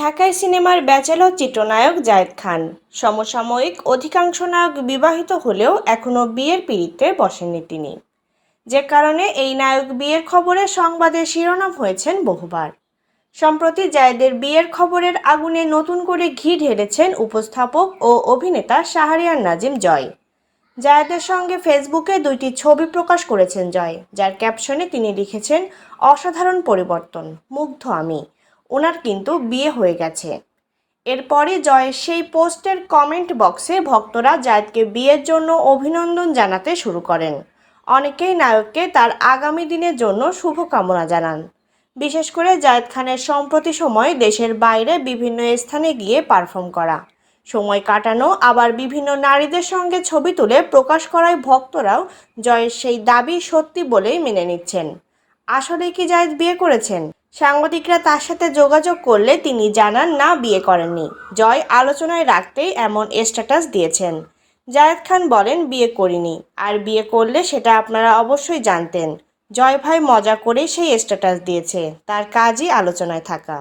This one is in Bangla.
ঢাকায় সিনেমার ব্যাচেলর চিত্রনায়ক জায়েদ খান। সমসাময়িক অধিকাংশ নায়ক বিবাহিত হলেও এখনও বিয়ের পিড়িতে বসেননি তিনি। যে কারণে এই নায়ক বিয়ের খবরে সংবাদের শিরোনাম হয়েছেন বহুবার। সম্প্রতি জায়েদের বিয়ের খবরের আগুনে নতুন করে ঘি ঢেলেছেন উপস্থাপক ও অভিনেতা শাহরিয়ার নাজিম জয়। জায়েদের সঙ্গে ফেসবুকে দুইটি ছবি প্রকাশ করেছেন জয়, যার ক্যাপশনে তিনি লিখেছেন, অসাধারণ পরিবর্তন, মুগ্ধ আমি। ওনার কিন্তু বিয়ে হয়ে গেছে। এরপরে জয়ের সেই পোস্টের কমেন্ট বক্সে ভক্তরা জায়েদকে বিয়ের জন্য অভিনন্দন জানাতে শুরু করেন। অনেকেই নায়ককে তার আগামী দিনের জন্য শুভকামনা জানান। বিশেষ করে জায়েদ খানের সম্প্রতি সময় দেশের বাইরে বিভিন্ন স্থানে গিয়ে পারফর্ম করা। সময় কাটানো, আবার বিভিন্ন নারীদের সঙ্গে ছবি তুলে প্রকাশ করায় ভক্তরাও জয়ের সেই দাবি সত্যি বলেই মেনে নিচ্ছেন। আসলে কি জায়েদ বিয়ে করেছেন? সাংবাদিকরা তার সাথে যোগাযোগ করলে তিনি জানান, না, বিয়ে করেননি। জয় আলোচনায় রাখতেই এমন স্ট্যাটাস দিয়েছেন। জায়েদ খান বলেন, বিয়ে করিনি। আর বিয়ে করলে সেটা আপনারা অবশ্যই জানতেন। জয় ভাই মজা করে সেই স্ট্যাটাস দিয়েছে। তার কাজই আলোচনায় থাকা।